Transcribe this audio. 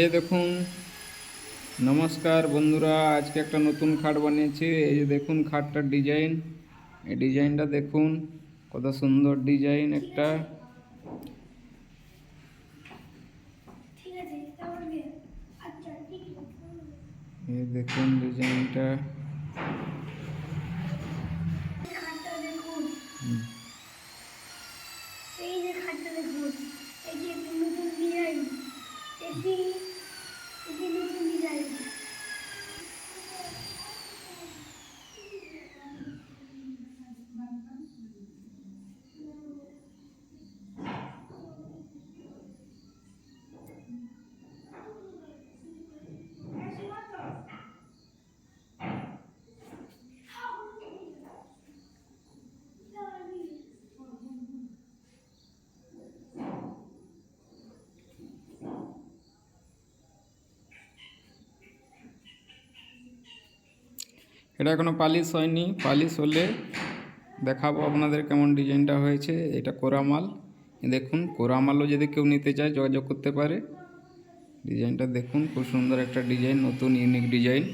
এই দেখুন নমস্কার বন্ধুরা আজকে একটা নতুন খাট বানিয়েছি। এই যে দেখুন খাটটার ডিজাইন এই ডিজাইনটা দেখুন কত সুন্দর ডিজাইন একটা। আচ্ছা দেখুন ডিজাইনটা খাটটা দেখুন হুম। এই যে খাটটা দেখুন এই যে একটি নতুন ডিজাইন এটি এটি নতুন এটা এখনও পালিশ হয়নি। পালিশ হলে দেখাবো আপনাদের কেমন ডিজাইনটা হয়েছে। এটা কোরামাল। দেখুন, কোরামালও যদি কেউ নিতে চায়, যোগাযোগ করতে পারে। ডিজাইনটা দেখুন, খুব সুন্দর একটা ডিজাইন, নতুন ইউনিক ডিজাইন।